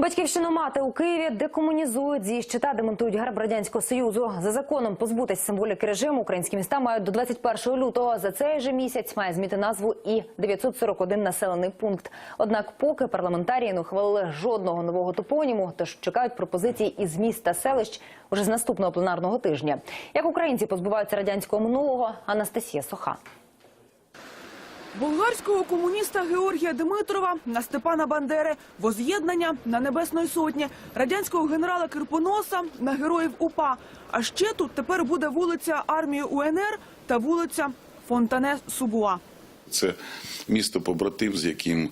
Батьківщину мати у Києві декомунізують зі щита, демонтують герб радянського союзу. За законом позбутись символіки режиму українські міста мають до 21 лютого. За цей же місяць має зміти назву і 941 населений пункт. Однак, поки парламентарії не ухвалили жодного нового топоніму, тож чекають пропозиції із міст та селищ уже з наступного пленарного тижня. Як українці позбуваються радянського минулого, Анастасія Соха. Болгарського комуніста Георгія Димитрова на Степана Бандери, воз'єднання на Небесної Сотні, радянського генерала Кирпоноса на героїв УПА. А ще тут тепер буде вулиця армії УНР та вулиця Фонтане Субуа. Це місто побратим, з яким е,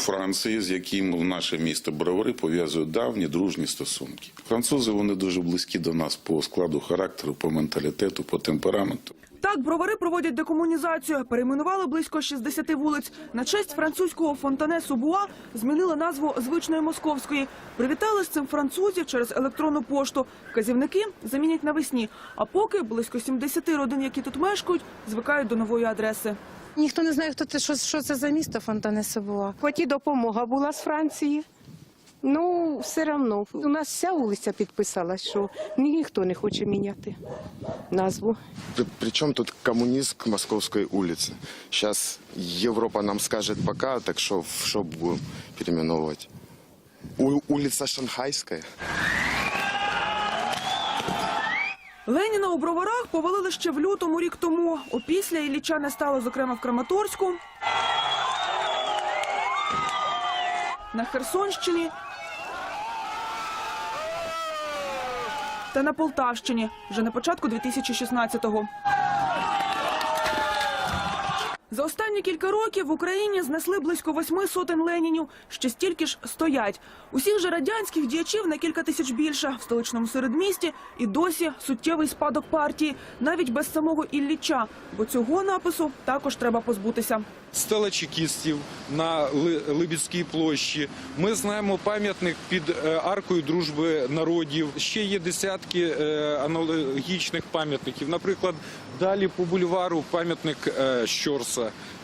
Франції, з яким в наше місто Бровари пов'язують давні дружні стосунки. Французи вони дуже близькі до нас по складу характеру, по менталітету, по темпераменту. Так, бровари проводять декомунізацію. Перейменували близько 60 вулиць. На честь французького фонтане Субуа змінили назву звичної московської. Привітали з цим французів через електронну пошту. Вказівники замінять навесні. А поки близько 70 родин, які тут мешкають, звикають до нової адреси. Ніхто не знає, хто це, що, що це за місто Фонтанесе було. Хоч і допомога була з Франції. Ну, все одно. У нас вся вулиця підписалась, що ніхто не хоче міняти назву. При- Причем тут коммунизм к Московской улице? Сейчас Европа нам скажет пока, так что в что будем переименовывать? У- улица Шанхайская? Леніна у броварах повалили ще в лютому рік тому. Опісля Ілліча не стало, зокрема, в Краматорську. На Херсонщині та на Полтавщині вже на початку 2016-го. За останні кілька років в Україні знесли близько восьми сотень ленінів. Ще стільки ж стоять. Усіх же радянських діячів на кілька тисяч більше в столичному середмісті і досі суттєвий спадок партії, навіть без самого Ілліча. Бо цього напису також треба позбутися. стела чекістів на Ли- Либідській площі. Ми знаємо пам'ятник під е, аркою дружби народів. Ще є десятки е, аналогічних пам'ятників. Наприклад, далі по бульвару пам'ятник е,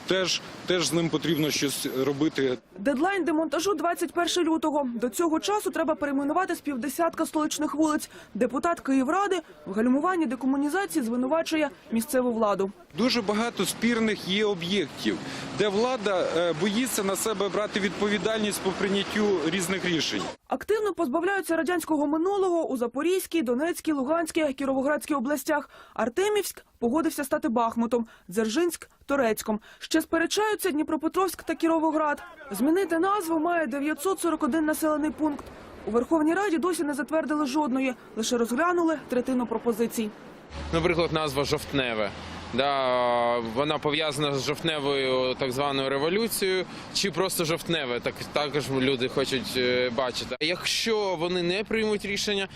Теж, теж з ним потрібно щось робити. Дедлайн демонтажу 21 лютого. До цього часу треба перейменувати з півдесятка столичних вулиць. Депутат Київради в гальмуванні декомунізації звинувачує місцеву владу. Дуже багато спірних є об'єктів, де влада е, боїться на себе брати відповідальність по прийняттю різних рішень. Активно позбавляються радянського минулого у Запорізькій, Донецькій, Луганській, Кіровоградській областях. Артемівськ погодився стати Бахмутом, Дзержинськ – Торецьком. Ще сперечаються Дніпропетровськ та Кіровоград. Змінити назву має 941 населений пункт. У Верховній Раді досі не затвердили жодної, лише розглянули третину пропозицій. наприклад, назва жовтневе. Да, вона пов'язана з жовтневою так званою революцією, чи просто жовтневе, так також люди хочуть е, бачити. Якщо вони не приймуть рішення,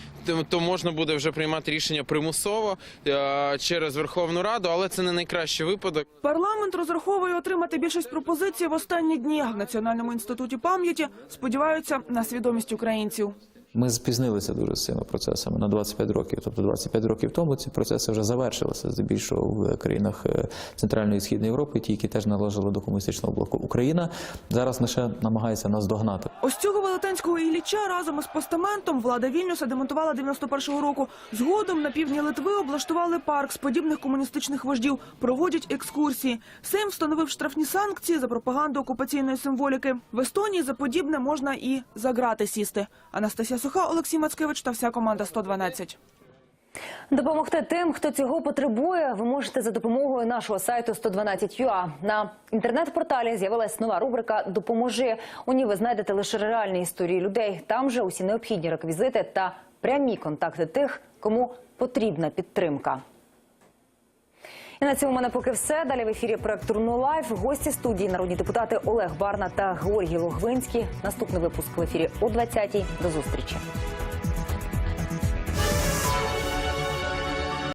то, можна буде вже приймати рішення примусово е, через Верховну Раду, але це не найкращий випадок. Парламент розраховує отримати більшість пропозицій в останні дні. В Національному інституті пам'яті сподіваються на свідомість українців. Ми спізнилися дуже з цими процесами на 25 років. Тобто 25 років тому ці процеси вже завершилися здебільшого в країнах е, Центральної і Східної Європи, ті, які теж належали до комуністичного блоку. Україна зараз лише намагається нас догнати. Ось цього велетенського Ілліча разом із постаментом влада Вільнюса демонтувала 91-го року. Згодом на півдні Литви облаштували парк з подібних комуністичних вождів, проводять екскурсії. Сейм встановив штрафні санкції за пропаганду окупаційної символіки. В Естонії за подібне можна і за грати сісти. Анастасія Суха, Олексій Мацкевич та вся команда 112. Допомогти тим, хто цього потребує, ви можете за допомогою нашого сайту 112.ua. На інтернет-порталі з'явилась нова рубрика Допоможи. У ній ви знайдете лише реальні історії людей. Там же усі необхідні реквізити та прямі контакти тих, кому потрібна підтримка. І на цьому в мене поки все. Далі в ефірі проект Турну Лайф. Гості студії народні депутати Олег Барна та Георгій Логвинський. Наступний випуск в ефірі о 20-й. До зустрічі.